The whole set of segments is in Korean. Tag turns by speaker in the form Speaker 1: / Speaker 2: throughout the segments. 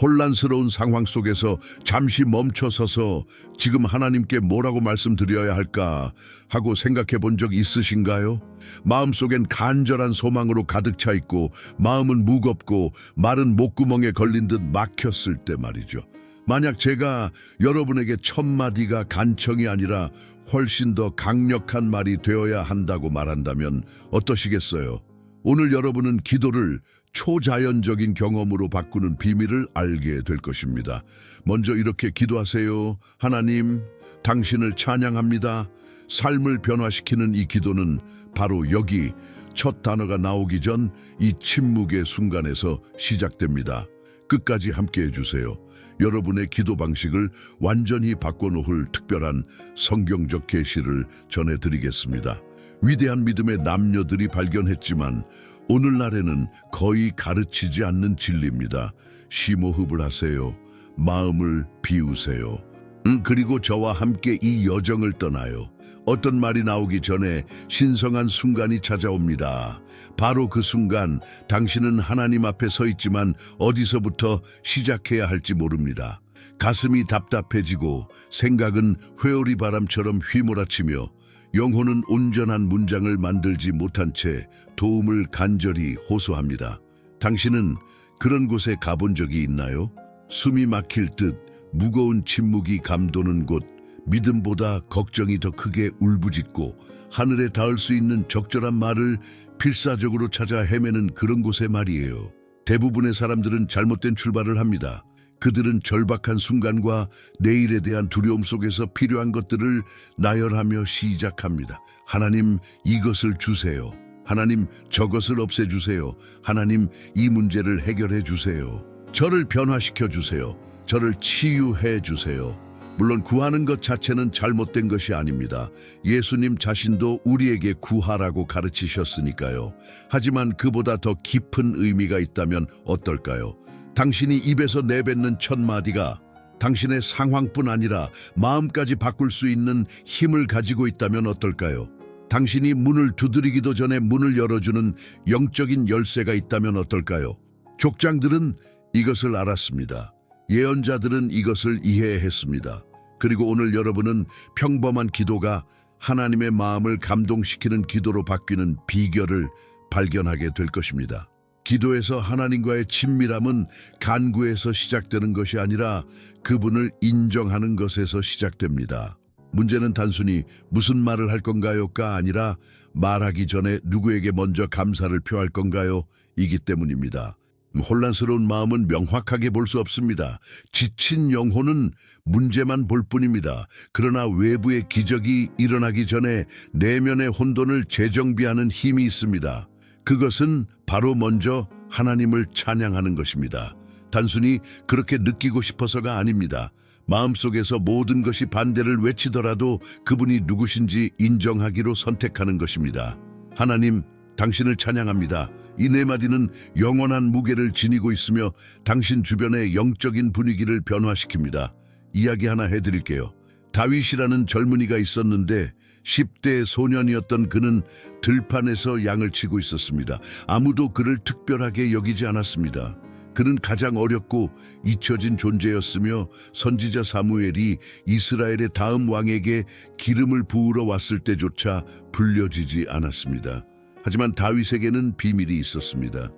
Speaker 1: 혼란스러운 상황 속에서 잠시 멈춰서서 지금 하나님께 뭐라고 말씀드려야 할까 하고 생각해 본 적 있으신가요? 마음속엔 간절한 소망으로 가득 차 있고 마음은 무겁고 말은 목구멍에 걸린 듯 막혔을 때 말이죠. 만약 제가 여러분에게 첫 마디가 간청이 아니라 훨씬 더 강력한 말이 되어야 한다고 말한다면 어떠시겠어요? 오늘 여러분은 기도를 초자연적인 경험으로 바꾸는 비밀을 알게 될 것입니다. 먼저 이렇게 기도하세요. 하나님, 당신을 찬양합니다. 삶을 변화시키는 이 기도는 바로 여기 첫 단어가 나오기 전 이 침묵의 순간에서 시작됩니다. 끝까지 함께 해주세요. 여러분의 기도 방식을 완전히 바꿔놓을 특별한 성경적 계시를 전해드리겠습니다. 위대한 믿음의 남녀들이 발견했지만 오늘날에는 거의 가르치지 않는 진리입니다. 심호흡을 하세요. 마음을 비우세요. 음, 그리고 저와 함께 이 여정을 떠나요. 어떤 말이 나오기 전에 신성한 순간이 찾아옵니다. 바로 그 순간 당신은 하나님 앞에 서 있지만 어디서부터 시작해야 할지 모릅니다. 가슴이 답답해지고 생각은 회오리 바람처럼 휘몰아치며 영혼은 온전한 문장을 만들지 못한 채 도움을 간절히 호소합니다. 당신은 그런 곳에 가본 적이 있나요? 숨이 막힐 듯 무거운 침묵이 감도는 곳, 믿음보다 걱정이 더 크게 울부짖고 하늘에 닿을 수 있는 적절한 말을 필사적으로 찾아 헤매는 그런 곳의 말이에요. 대부분의 사람들은 잘못된 출발을 합니다. 그들은 절박한 순간과 내일에 대한 두려움 속에서 필요한 것들을 나열하며 시작합니다. 하나님, 이것을 주세요. 하나님, 저것을 없애주세요. 하나님, 이 문제를 해결해 주세요. 저를 변화시켜 주세요. 저를 치유해 주세요. 물론 구하는 것 자체는 잘못된 것이 아닙니다. 예수님 자신도 우리에게 구하라고 가르치셨으니까요. 하지만 그보다 더 깊은 의미가 있다면 어떨까요? 당신이 입에서 내뱉는 첫 마디가 당신의 상황뿐 아니라 마음까지 바꿀 수 있는 힘을 가지고 있다면 어떨까요? 당신이 문을 두드리기도 전에 문을 열어주는 영적인 열쇠가 있다면 어떨까요? 족장들은 이것을 알았습니다. 예언자들은 이것을 이해했습니다. 그리고 오늘 여러분은 평범한 기도가 하나님의 마음을 감동시키는 기도로 바뀌는 비결을 발견하게 될 것입니다. 기도에서 하나님과의 친밀함은 간구에서 시작되는 것이 아니라 그분을 인정하는 것에서 시작됩니다. 문제는 단순히 무슨 말을 할 건가요가 아니라 말하기 전에 누구에게 먼저 감사를 표할 건가요? 이기 때문입니다. 혼란스러운 마음은 명확하게 볼 수 없습니다. 지친 영혼은 문제만 볼 뿐입니다. 그러나 외부의 기적이 일어나기 전에 내면의 혼돈을 재정비하는 힘이 있습니다. 그것은 바로 먼저 하나님을 찬양하는 것입니다. 단순히 그렇게 느끼고 싶어서가 아닙니다. 마음속에서 모든 것이 반대를 외치더라도 그분이 누구신지 인정하기로 선택하는 것입니다. 하나님, 당신을 찬양합니다. 이 네 마디는 영원한 무게를 지니고 있으며 당신 주변의 영적인 분위기를 변화시킵니다. 이야기 하나 해드릴게요. 다윗이라는 젊은이가 있었는데 10대 소년이었던 그는 들판에서 양을 치고 있었습니다. 아무도 그를 특별하게 여기지 않았습니다. 그는 가장 어렵고 잊혀진 존재였으며 선지자 사무엘이 이스라엘의 다음 왕에게 기름을 부으러 왔을 때조차 불려지지 않았습니다. 하지만 다윗에게는 비밀이 있었습니다.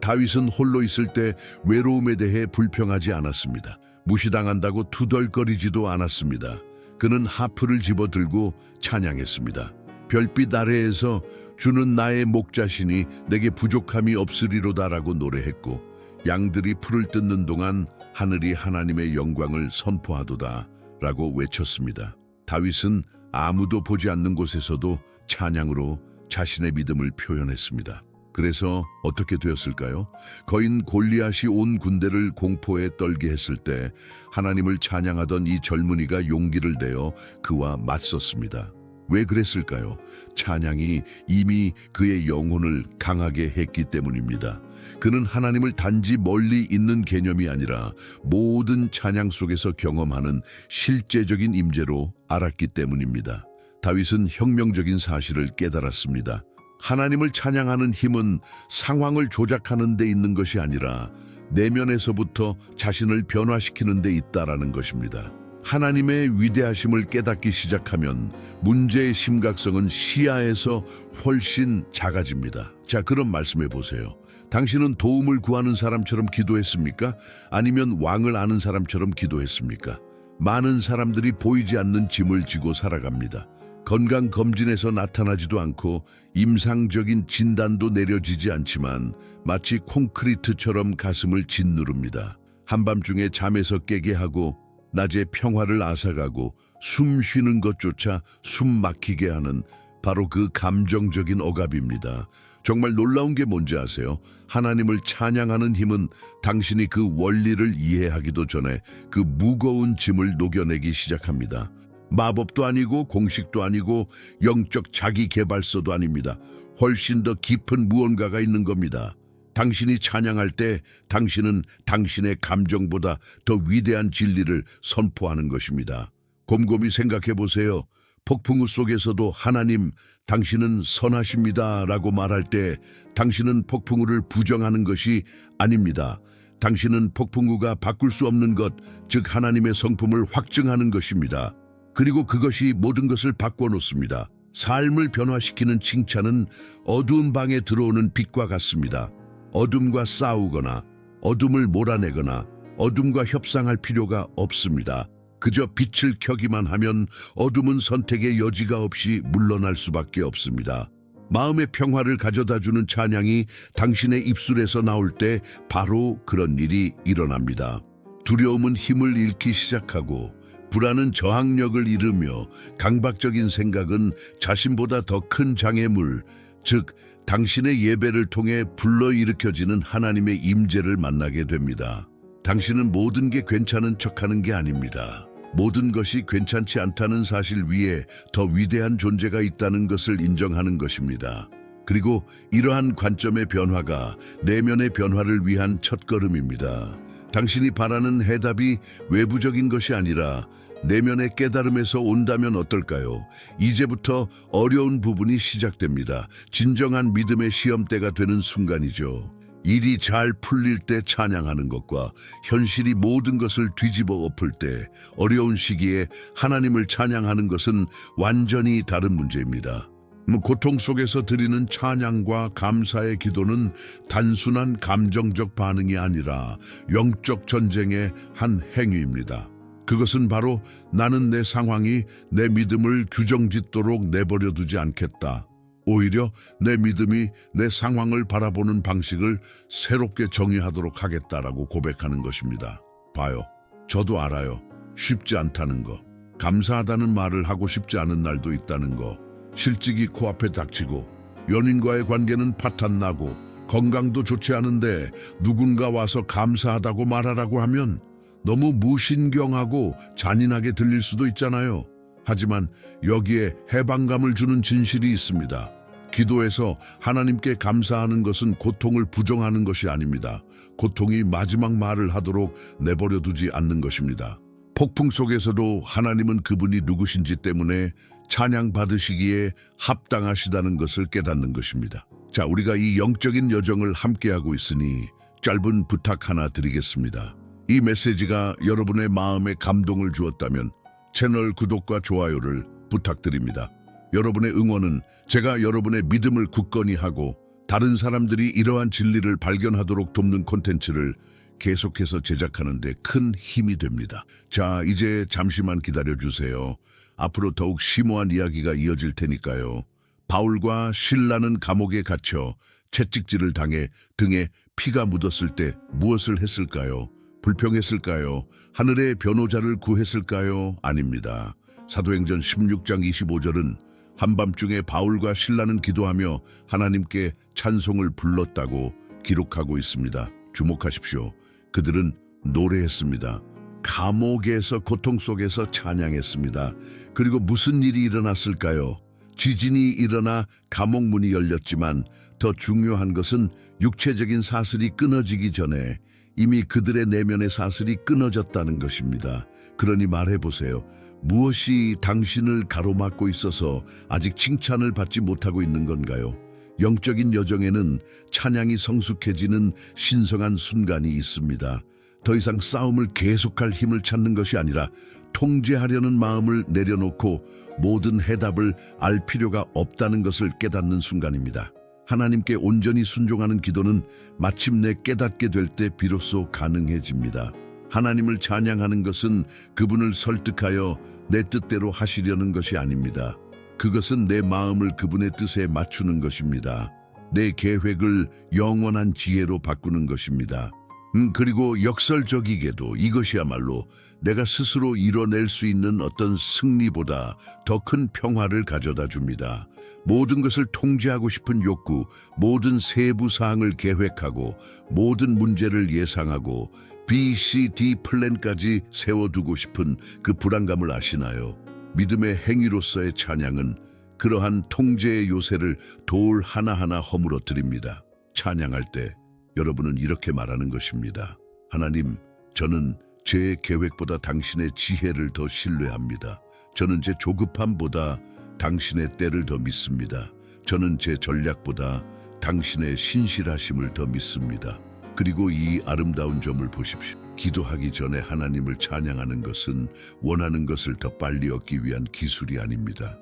Speaker 1: 다윗은 홀로 있을 때 외로움에 대해 불평하지 않았습니다. 무시당한다고 투덜거리지도 않았습니다. 그는 하프를 집어들고 찬양했습니다. 별빛 아래에서 주는 나의 목자신이 내게 부족함이 없으리로다라고 노래했고 양들이 풀을 뜯는 동안 하늘이 하나님의 영광을 선포하도다 라고 외쳤습니다. 다윗은 아무도 보지 않는 곳에서도 찬양으로 자신의 믿음을 표현했습니다. 그래서 어떻게 되었을까요? 거인 골리앗이 온 군대를 공포에 떨게 했을 때 하나님을 찬양하던 이 젊은이가 용기를 내어 그와 맞섰습니다. 왜 그랬을까요? 찬양이 이미 그의 영혼을 강하게 했기 때문입니다. 그는 하나님을 단지 멀리 있는 개념이 아니라 모든 찬양 속에서 경험하는 실제적인 임재로 알았기 때문입니다. 다윗은 혁명적인 사실을 깨달았습니다. 하나님을 찬양하는 힘은 상황을 조작하는 데 있는 것이 아니라 내면에서부터 자신을 변화시키는 데 있다라는 것입니다. 하나님의 위대하심을 깨닫기 시작하면 문제의 심각성은 시야에서 훨씬 작아집니다. 자, 그럼 말씀해 보세요. 당신은 도움을 구하는 사람처럼 기도했습니까? 아니면 왕을 아는 사람처럼 기도했습니까? 많은 사람들이 보이지 않는 짐을 지고 살아갑니다. 건강 검진에서 나타나지도 않고 임상적인 진단도 내려지지 않지만 마치 콘크리트처럼 가슴을 짓누릅니다. 한밤중에 잠에서 깨게 하고 낮에 평화를 앗아가고 숨 쉬는 것조차 숨 막히게 하는 바로 그 감정적인 억압입니다. 정말 놀라운 게 뭔지 아세요? 하나님을 찬양하는 힘은 당신이 그 원리를 이해하기도 전에 그 무거운 짐을 녹여내기 시작합니다. 마법도 아니고 공식도 아니고 영적 자기 개발서도 아닙니다. 훨씬 더 깊은 무언가가 있는 겁니다. 당신이 찬양할 때 당신은 당신의 감정보다 더 위대한 진리를 선포하는 것입니다. 곰곰이 생각해 보세요. 폭풍우 속에서도 하나님, 당신은 선하십니다. 라고 말할 때 당신은 폭풍우를 부정하는 것이 아닙니다. 당신은 폭풍우가 바꿀 수 없는 것, 즉 하나님의 성품을 확증하는 것입니다. 그리고 그것이 모든 것을 바꿔놓습니다. 삶을 변화시키는 칭찬은 어두운 방에 들어오는 빛과 같습니다. 어둠과 싸우거나 어둠을 몰아내거나 어둠과 협상할 필요가 없습니다. 그저 빛을 켜기만 하면 어둠은 선택의 여지가 없이 물러날 수밖에 없습니다. 마음의 평화를 가져다 주는 찬양이 당신의 입술에서 나올 때 바로 그런 일이 일어납니다. 두려움은 힘을 잃기 시작하고 불안은 저항력을 잃으며 강박적인 생각은 자신보다 더 큰 장애물, 즉 당신의 예배를 통해 불러일으켜지는 하나님의 임재를 만나게 됩니다. 당신은 모든 게 괜찮은 척하는 게 아닙니다. 모든 것이 괜찮지 않다는 사실 위에 더 위대한 존재가 있다는 것을 인정하는 것입니다. 그리고 이러한 관점의 변화가 내면의 변화를 위한 첫걸음입니다. 당신이 바라는 해답이 외부적인 것이 아니라 내면의 깨달음에서 온다면 어떨까요? 이제부터 어려운 부분이 시작됩니다. 진정한 믿음의 시험대가 되는 순간이죠. 일이 잘 풀릴 때 찬양하는 것과 현실이 모든 것을 뒤집어 엎을 때 어려운 시기에 하나님을 찬양하는 것은 완전히 다른 문제입니다. 뭐 고통 속에서 드리는 찬양과 감사의 기도는 단순한 감정적 반응이 아니라 영적 전쟁의 한 행위입니다. 그것은 바로 나는 내 상황이 내 믿음을 규정짓도록 내버려 두지 않겠다. 오히려 내 믿음이 내 상황을 바라보는 방식을 새롭게 정의하도록 하겠다라고 고백하는 것입니다. 봐요. 저도 알아요. 쉽지 않다는 거. 감사하다는 말을 하고 싶지 않은 날도 있다는 거. 실직이 코앞에 닥치고 연인과의 관계는 파탄나고 건강도 좋지 않은데 누군가 와서 감사하다고 말하라고 하면 너무 무신경하고 잔인하게 들릴 수도 있잖아요. 하지만 여기에 해방감을 주는 진실이 있습니다. 기도에서 하나님께 감사하는 것은 고통을 부정하는 것이 아닙니다. 고통이 마지막 말을 하도록 내버려 두지 않는 것입니다. 폭풍 속에서도 하나님은 그분이 누구신지 때문에 찬양 받으시기에 합당하시다는 것을 깨닫는 것입니다. 자, 우리가 이 영적인 여정을 함께하고 있으니 짧은 부탁 하나 드리겠습니다. 이 메시지가 여러분의 마음에 감동을 주었다면 채널 구독과 좋아요를 부탁드립니다. 여러분의 응원은 제가 여러분의 믿음을 굳건히 하고 다른 사람들이 이러한 진리를 발견하도록 돕는 콘텐츠를 계속해서 제작하는 데 큰 힘이 됩니다. 자, 이제 잠시만 기다려 주세요. 앞으로 더욱 심오한 이야기가 이어질 테니까요. 바울과 신라는 감옥에 갇혀 채찍질을 당해 등에 피가 묻었을 때 무엇을 했을까요? 불평했을까요? 하늘의 변호자를 구했을까요? 아닙니다. 사도행전 16장 25절은 한밤중에 바울과 신라는 기도하며 하나님께 찬송을 불렀다고 기록하고 있습니다. 주목하십시오. 그들은 노래했습니다. 감옥에서 고통 속에서 찬양했습니다. 그리고 무슨 일이 일어났을까요? 지진이 일어나 감옥 문이 열렸지만 더 중요한 것은 육체적인 사슬이 끊어지기 전에 이미 그들의 내면의 사슬이 끊어졌다는 것입니다. 그러니 말해보세요. 무엇이 당신을 가로막고 있어서 아직 칭찬을 받지 못하고 있는 건가요? 영적인 여정에는 찬양이 성숙해지는 신성한 순간이 있습니다. 더 이상 싸움을 계속할 힘을 찾는 것이 아니라 통제하려는 마음을 내려놓고 모든 해답을 알 필요가 없다는 것을 깨닫는 순간입니다. 하나님께 온전히 순종하는 기도는 마침내 깨닫게 될 때 비로소 가능해집니다. 하나님을 찬양하는 것은 그분을 설득하여 내 뜻대로 하시려는 것이 아닙니다. 그것은 내 마음을 그분의 뜻에 맞추는 것입니다. 내 계획을 영원한 지혜로 바꾸는 것입니다. 음, 그리고 역설적이게도 이것이야말로 내가 스스로 이뤄낼 수 있는 어떤 승리보다 더 큰 평화를 가져다 줍니다. 모든 것을 통제하고 싶은 욕구, 모든 세부 사항을 계획하고 모든 문제를 예상하고 B, C, D 플랜까지 세워두고 싶은 그 불안감을 아시나요? 믿음의 행위로서의 찬양은 그러한 통제의 요새를 돌 하나하나 허물어뜨립니다. 찬양할 때 여러분은 이렇게 말하는 것입니다. 하나님, 저는 제 계획보다 당신의 지혜를 더 신뢰합니다. 저는 제 조급함보다 당신의 때를 더 믿습니다. 저는 제 전략보다 당신의 신실하심을 더 믿습니다. 그리고 이 아름다운 점을 보십시오. 기도하기 전에 하나님을 찬양하는 것은 원하는 것을 더 빨리 얻기 위한 기술이 아닙니다.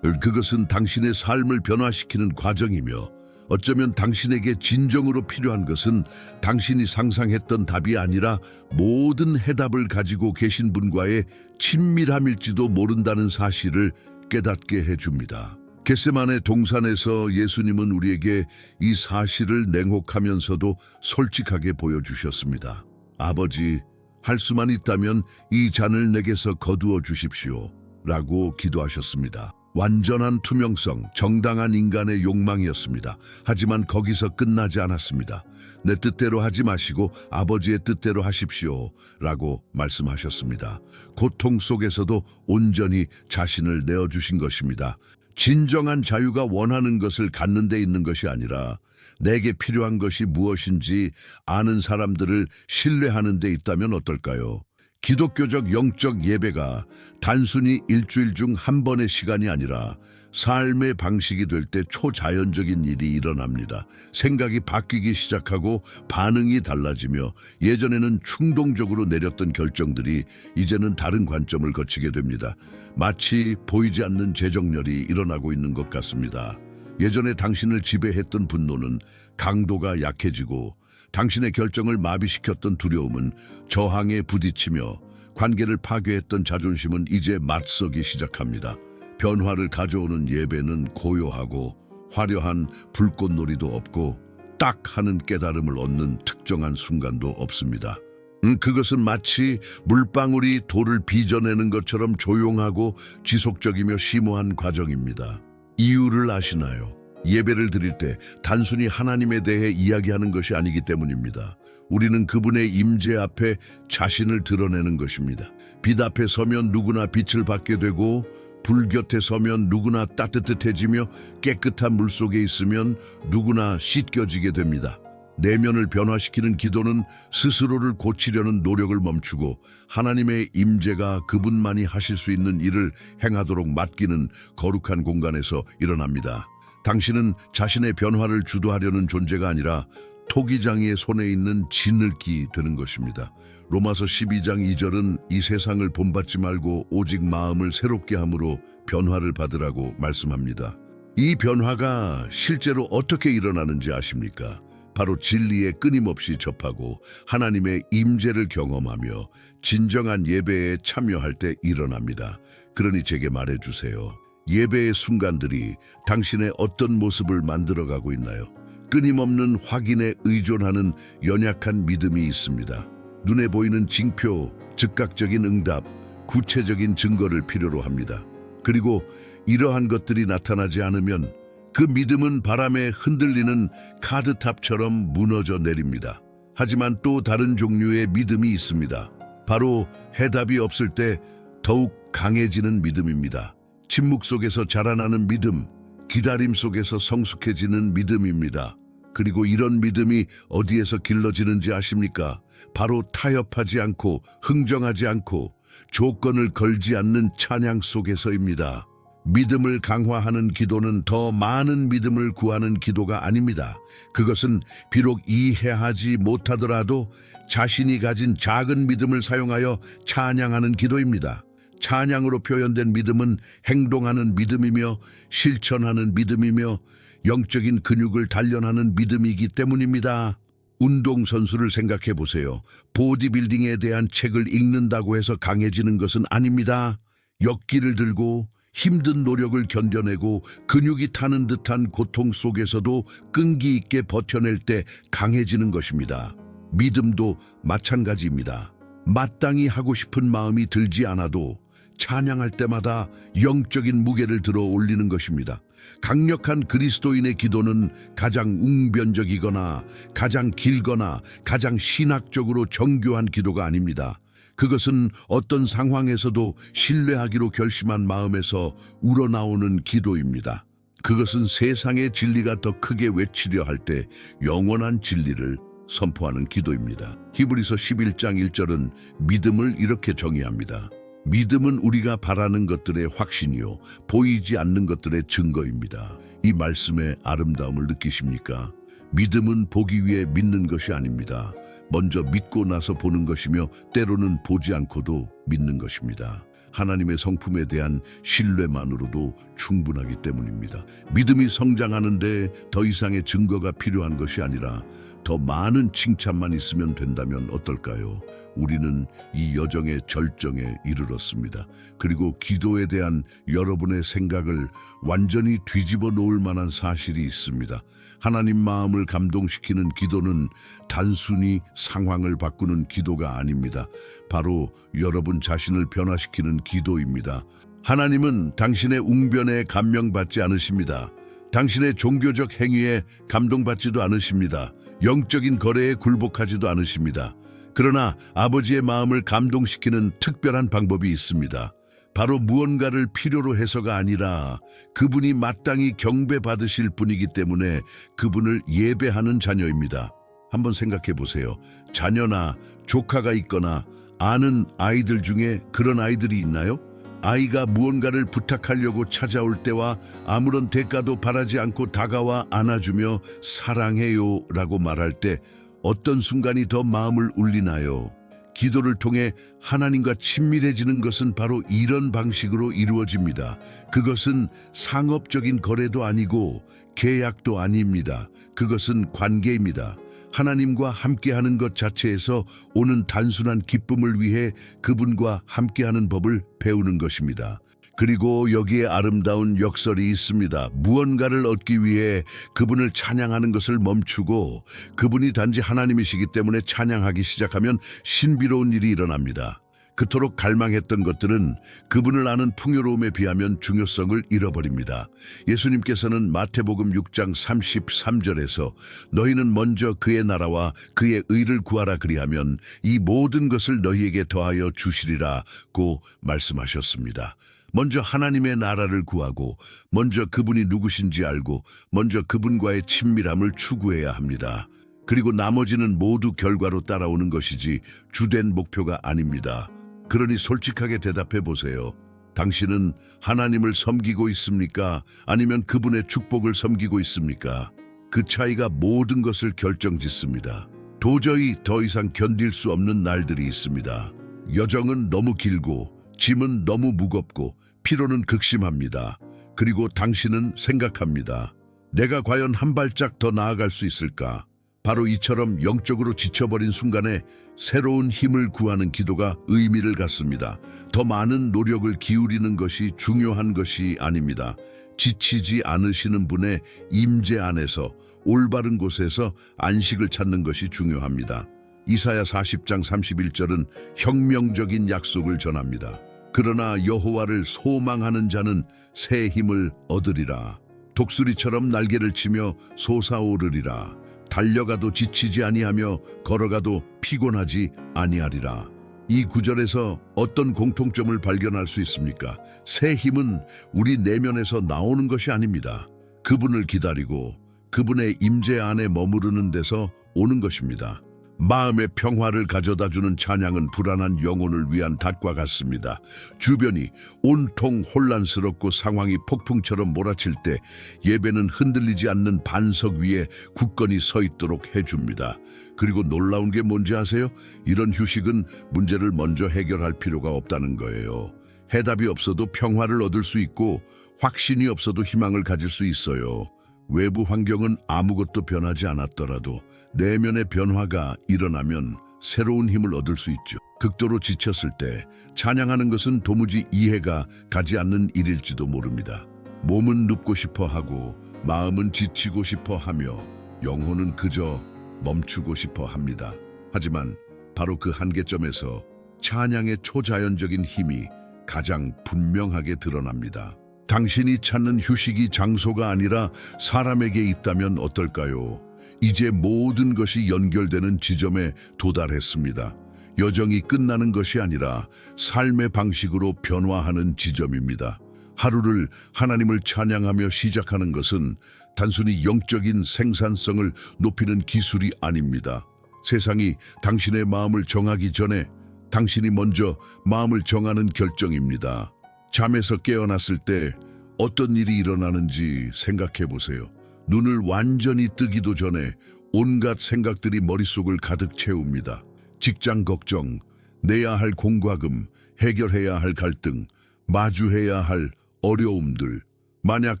Speaker 1: 그것은 당신의 삶을 변화시키는 과정이며 어쩌면 당신에게 진정으로 필요한 것은 당신이 상상했던 답이 아니라 모든 해답을 가지고 계신 분과의 친밀함일지도 모른다는 사실을 깨닫게 해줍니다. 겟세만의 동산에서 예수님은 우리에게 이 사실을 냉혹하면서도 솔직하게 보여주셨습니다. 아버지, 할 수만 있다면 이 잔을 내게서 거두어 주십시오. 라고 기도하셨습니다. 완전한 투명성, 정당한 인간의 욕망이었습니다. 하지만 거기서 끝나지 않았습니다. 내 뜻대로 하지 마시고 아버지의 뜻대로 하십시오. 라고 말씀하셨습니다. 고통 속에서도 온전히 자신을 내어주신 것입니다. 진정한 자유가 원하는 것을 갖는 데 있는 것이 아니라 내게 필요한 것이 무엇인지 아는 사람들을 신뢰하는 데 있다면 어떨까요? 기독교적 영적 예배가 단순히 일주일 중 한 번의 시간이 아니라 삶의 방식이 될 때 초자연적인 일이 일어납니다. 생각이 바뀌기 시작하고 반응이 달라지며 예전에는 충동적으로 내렸던 결정들이 이제는 다른 관점을 거치게 됩니다. 마치 보이지 않는 재정렬이 일어나고 있는 것 같습니다. 예전에 당신을 지배했던 분노는 강도가 약해지고 당신의 결정을 마비시켰던 두려움은 저항에 부딪히며 관계를 파괴했던 자존심은 이제 맞서기 시작합니다. 변화를 가져오는 예배는 고요하고 화려한 불꽃놀이도 없고 딱 하는 깨달음을 얻는 특정한 순간도 없습니다. 음, 그것은 마치 물방울이 돌을 빚어내는 것처럼 조용하고 지속적이며 심오한 과정입니다. 이유를 아시나요? 예배를 드릴 때 단순히 하나님에 대해 이야기하는 것이 아니기 때문입니다. 우리는 그분의 임재 앞에 자신을 드러내는 것입니다. 빛 앞에 서면 누구나 빛을 받게 되고 불 곁에 서면 누구나 따뜻해지며 깨끗한 물 속에 있으면 누구나 씻겨지게 됩니다. 내면을 변화시키는 기도는 스스로를 고치려는 노력을 멈추고 하나님의 임재가 그분만이 하실 수 있는 일을 행하도록 맡기는 거룩한 공간에서 일어납니다. 당신은 자신의 변화를 주도하려는 존재가 아니라 토기장이의 손에 있는 진흙이 되는 것입니다. 로마서 12장 2절은 이 세상을 본받지 말고 오직 마음을 새롭게 함으로 변화를 받으라고 말씀합니다. 이 변화가 실제로 어떻게 일어나는지 아십니까? 바로 진리에 끊임없이 접하고 하나님의 임재를 경험하며 진정한 예배에 참여할 때 일어납니다. 그러니 제게 말해 주세요. 예배의 순간들이 당신의 어떤 모습을 만들어가고 있나요? 끊임없는 확인에 의존하는 연약한 믿음이 있습니다. 눈에 보이는 징표, 즉각적인 응답, 구체적인 증거를 필요로 합니다. 그리고 이러한 것들이 나타나지 않으면 그 믿음은 바람에 흔들리는 카드탑처럼 무너져 내립니다. 하지만 또 다른 종류의 믿음이 있습니다. 바로 해답이 없을 때 더욱 강해지는 믿음입니다. 침묵 속에서 자라나는 믿음, 기다림 속에서 성숙해지는 믿음입니다. 그리고 이런 믿음이 어디에서 길러지는지 아십니까? 바로 타협하지 않고 흥정하지 않고 조건을 걸지 않는 찬양 속에서입니다. 믿음을 강화하는 기도는 더 많은 믿음을 구하는 기도가 아닙니다. 그것은 비록 이해하지 못하더라도 자신이 가진 작은 믿음을 사용하여 찬양하는 기도입니다. 찬양으로 표현된 믿음은 행동하는 믿음이며 실천하는 믿음이며 영적인 근육을 단련하는 믿음이기 때문입니다. 운동선수를 생각해 보세요. 보디빌딩에 대한 책을 읽는다고 해서 강해지는 것은 아닙니다. 역기를 들고 힘든 노력을 견뎌내고 근육이 타는 듯한 고통 속에서도 끈기 있게 버텨낼 때 강해지는 것입니다. 믿음도 마찬가지입니다. 마땅히 하고 싶은 마음이 들지 않아도 찬양할 때마다 영적인 무게를 들어 올리는 것입니다. 강력한 그리스도인의 기도는 가장 웅변적이거나 가장 길거나 가장 신학적으로 정교한 기도가 아닙니다. 그것은 어떤 상황에서도 신뢰하기로 결심한 마음에서 우러나오는 기도입니다. 그것은 세상의 진리가 더 크게 외치려 할 때 영원한 진리를 선포하는 기도입니다. 히브리서 11장 1절은 믿음을 이렇게 정의합니다. 믿음은 우리가 바라는 것들의 확신이요 보이지 않는 것들의 증거입니다. 이 말씀의 아름다움을 느끼십니까? 믿음은 보기 위해 믿는 것이 아닙니다. 먼저 믿고 나서 보는 것이며 때로는 보지 않고도 믿는 것입니다. 하나님의 성품에 대한 신뢰만으로도 충분하기 때문입니다. 믿음이 성장하는데 더 이상의 증거가 필요한 것이 아니라 더 많은 칭찬만 있으면 된다면 어떨까요? 우리는 이 여정의 절정에 이르렀습니다. 그리고 기도에 대한 여러분의 생각을 완전히 뒤집어 놓을 만한 사실이 있습니다. 하나님 마음을 감동시키는 기도는 단순히 상황을 바꾸는 기도가 아닙니다. 바로 여러분 자신을 변화시키는 기도입니다. 하나님은 당신의 웅변에 감명받지 않으십니다. 당신의 종교적 행위에 감동받지도 않으십니다. 영적인 거래에 굴복하지도 않으십니다. 그러나 아버지의 마음을 감동시키는 특별한 방법이 있습니다. 바로 무언가를 필요로 해서가 아니라 그분이 마땅히 경배받으실 분이기 때문에 그분을 예배하는 자녀입니다. 한번 생각해 보세요. 자녀나 조카가 있거나 아는 아이들 중에 그런 아이들이 있나요? 아이가 무언가를 부탁하려고 찾아올 때와 아무런 대가도 바라지 않고 다가와 안아주며 사랑해요 라고 말할 때 어떤 순간이 더 마음을 울리나요? 기도를 통해 하나님과 친밀해지는 것은 바로 이런 방식으로 이루어집니다. 그것은 상업적인 거래도 아니고 계약도 아닙니다. 그것은 관계입니다. 하나님과 함께하는 것 자체에서 오는 단순한 기쁨을 위해 그분과 함께하는 법을 배우는 것입니다. 그리고 여기에 아름다운 역설이 있습니다. 무언가를 얻기 위해 그분을 찬양하는 것을 멈추고 그분이 단지 하나님이시기 때문에 찬양하기 시작하면 신비로운 일이 일어납니다. 그토록 갈망했던 것들은 그분을 아는 풍요로움에 비하면 중요성을 잃어버립니다. 예수님께서는 마태복음 6장 33절에서 너희는 먼저 그의 나라와 그의 의를 구하라 그리하면 이 모든 것을 너희에게 더하여 주시리라고 말씀하셨습니다. 먼저 하나님의 나라를 구하고 먼저 그분이 누구신지 알고 먼저 그분과의 친밀함을 추구해야 합니다. 그리고 나머지는 모두 결과로 따라오는 것이지 주된 목표가 아닙니다. 그러니 솔직하게 대답해 보세요. 당신은 하나님을 섬기고 있습니까? 아니면 그분의 축복을 섬기고 있습니까? 그 차이가 모든 것을 결정짓습니다. 도저히 더 이상 견딜 수 없는 날들이 있습니다. 여정은 너무 길고 짐은 너무 무겁고 피로는 극심합니다. 그리고 당신은 생각합니다. 내가 과연 한 발짝 더 나아갈 수 있을까? 바로 이처럼 영적으로 지쳐버린 순간에 새로운 힘을 구하는 기도가 의미를 갖습니다. 더 많은 노력을 기울이는 것이 중요한 것이 아닙니다. 지치지 않으시는 분의 임재 안에서 올바른 곳에서 안식을 찾는 것이 중요합니다. 이사야 40장 31절은 혁명적인 약속을 전합니다. 그러나 여호와를 소망하는 자는 새 힘을 얻으리라. 독수리처럼 날개를 치며 솟아오르리라. 달려가도 지치지 아니하며 걸어가도 피곤하지 아니하리라. 이 구절에서 어떤 공통점을 발견할 수 있습니까? 새 힘은 우리 내면에서 나오는 것이 아닙니다. 그분을 기다리고 그분의 임재 안에 머무르는 데서 오는 것입니다. 마음의 평화를 가져다주는 찬양은 불안한 영혼을 위한 닷과 같습니다. 주변이 온통 혼란스럽고 상황이 폭풍처럼 몰아칠 때 예배는 흔들리지 않는 반석 위에 굳건히 서 있도록 해줍니다. 그리고 놀라운 게 뭔지 아세요? 이런 휴식은 문제를 먼저 해결할 필요가 없다는 거예요. 해답이 없어도 평화를 얻을 수 있고 확신이 없어도 희망을 가질 수 있어요. 외부 환경은 아무것도 변하지 않았더라도 내면의 변화가 일어나면 새로운 힘을 얻을 수 있죠. 극도로 지쳤을 때 찬양하는 것은 도무지 이해가 가지 않는 일일지도 모릅니다. 몸은 눕고 싶어 하고 마음은 지치고 싶어 하며 영혼은 그저 멈추고 싶어 합니다. 하지만 바로 그 한계점에서 찬양의 초자연적인 힘이 가장 분명하게 드러납니다. 당신이 찾는 휴식이 장소가 아니라 사람에게 있다면 어떨까요? 이제 모든 것이 연결되는 지점에 도달했습니다. 여정이 끝나는 것이 아니라 삶의 방식으로 변화하는 지점입니다. 하루를 하나님을 찬양하며 시작하는 것은 단순히 영적인 생산성을 높이는 기술이 아닙니다. 세상이 당신의 마음을 정하기 전에 당신이 먼저 마음을 정하는 결정입니다. 잠에서 깨어났을 때 어떤 일이 일어나는지 생각해 보세요. 눈을 완전히 뜨기도 전에 온갖 생각들이 머릿속을 가득 채웁니다. 직장 걱정, 내야 할 공과금, 해결해야 할 갈등, 마주해야 할 어려움들. 만약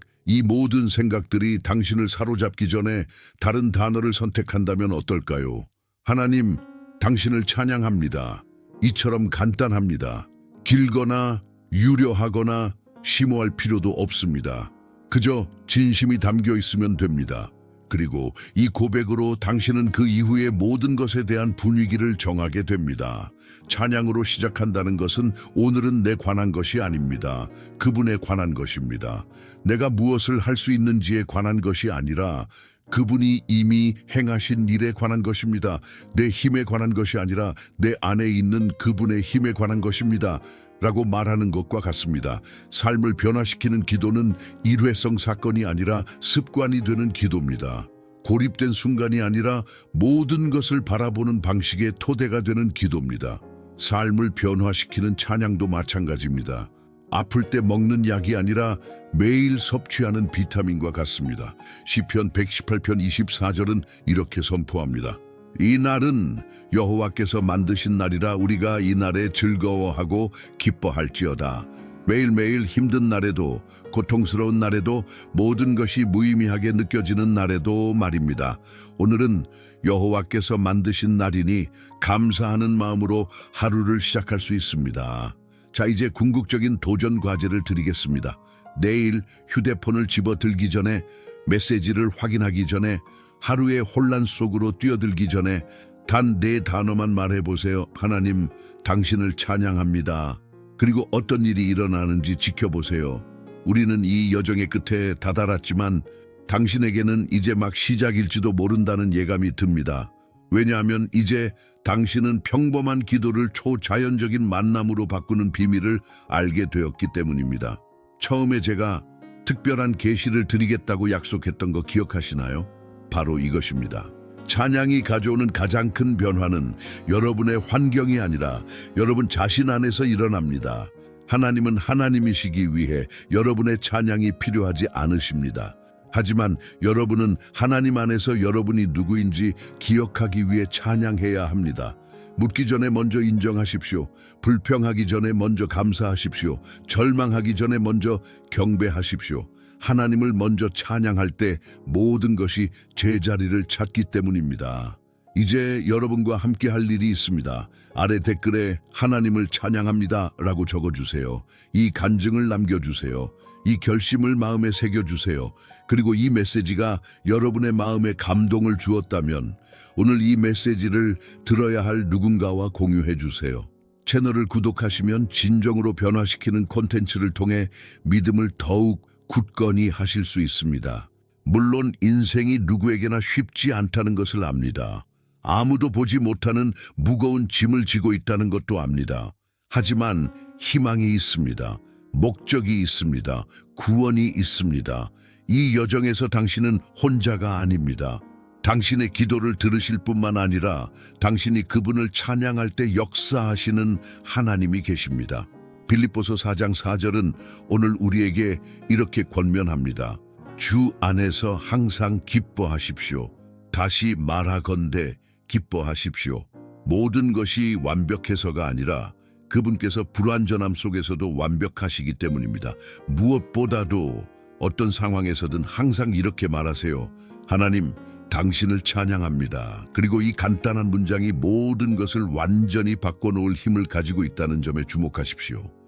Speaker 1: 이 모든 생각들이 당신을 사로잡기 전에 다른 단어를 선택한다면 어떨까요? 하나님, 당신을 찬양합니다. 이처럼 간단합니다. 길거나 유려하거나 심오할 필요도 없습니다. 그저 진심이 담겨 있으면 됩니다. 그리고 이 고백으로 당신은 그 이후의 모든 것에 대한 분위기를 정하게 됩니다. 찬양으로 시작한다는 것은 오늘은 내 관한 것이 아닙니다. 그분에 관한 것입니다. 내가 무엇을 할 수 있는지에 관한 것이 아니라 그분이 이미 행하신 일에 관한 것입니다. 내 힘에 관한 것이 아니라 내 안에 있는 그분의 힘에 관한 것입니다. 라고 말하는 것과 같습니다. 삶을 변화시키는 기도는 일회성 사건이 아니라 습관이 되는 기도입니다. 고립된 순간이 아니라 모든 것을 바라보는 방식의 토대가 되는 기도입니다. 삶을 변화시키는 찬양도 마찬가지입니다. 아플 때 먹는 약이 아니라 매일 섭취하는 비타민과 같습니다. 시편 118편 24절은 이렇게 선포합니다. 이 날은 여호와께서 만드신 날이라 우리가 이 날에 즐거워하고 기뻐할지어다. 매일매일 힘든 날에도 고통스러운 날에도 모든 것이 무의미하게 느껴지는 날에도 말입니다. 오늘은 여호와께서 만드신 날이니 감사하는 마음으로 하루를 시작할 수 있습니다. 자, 이제 궁극적인 도전 과제를 드리겠습니다. 내일 휴대폰을 집어 들기 전에 메시지를 확인하기 전에 하루의 혼란 속으로 뛰어들기 전에 단 네 단어만 말해보세요. 하나님, 당신을 찬양합니다. 그리고 어떤 일이 일어나는지 지켜보세요. 우리는 이 여정의 끝에 다다랐지만 당신에게는 이제 막 시작일지도 모른다는 예감이 듭니다. 왜냐하면 이제 당신은 평범한 기도를 초자연적인 만남으로 바꾸는 비밀을 알게 되었기 때문입니다. 처음에 제가 특별한 계시를 드리겠다고 약속했던 거 기억하시나요? 바로 이것입니다. 찬양이 가져오는 가장 큰 변화는 여러분의 환경이 아니라 여러분 자신 안에서 일어납니다. 하나님은 하나님이시기 위해 여러분의 찬양이 필요하지 않으십니다. 하지만 여러분은 하나님 안에서 여러분이 누구인지 기억하기 위해 찬양해야 합니다. 묻기 전에 먼저 인정하십시오. 불평하기 전에 먼저 감사하십시오. 절망하기 전에 먼저 경배하십시오. 하나님을 먼저 찬양할 때 모든 것이 제자리를 찾기 때문입니다. 이제 여러분과 함께 할 일이 있습니다. 아래 댓글에 하나님을 찬양합니다 라고 적어주세요. 이 간증을 남겨주세요. 이 결심을 마음에 새겨주세요. 그리고 이 메시지가 여러분의 마음에 감동을 주었다면 오늘 이 메시지를 들어야 할 누군가와 공유해 주세요. 채널을 구독하시면 진정으로 변화시키는 콘텐츠를 통해 믿음을 더욱 굳건히 하실 수 있습니다. 물론 인생이 누구에게나 쉽지 않다는 것을 압니다. 아무도 보지 못하는 무거운 짐을 지고 있다는 것도 압니다. 하지만 희망이 있습니다. 목적이 있습니다. 구원이 있습니다. 이 여정에서 당신은 혼자가 아닙니다. 당신의 기도를 들으실 뿐만 아니라 당신이 그분을 찬양할 때 역사하시는 하나님이 계십니다. 빌립보서 4장 4절은 오늘 우리에게 이렇게 권면합니다. 주 안에서 항상 기뻐하십시오. 다시 말하건대 기뻐하십시오. 모든 것이 완벽해서가 아니라 그분께서 불완전함 속에서도 완벽하시기 때문입니다. 무엇보다도 어떤 상황에서든 항상 이렇게 말하세요. 하나님, 당신을 찬양합니다. 그리고 이 간단한 문장이 모든 것을 완전히 바꿔놓을 힘을 가지고 있다는 점에 주목하십시오.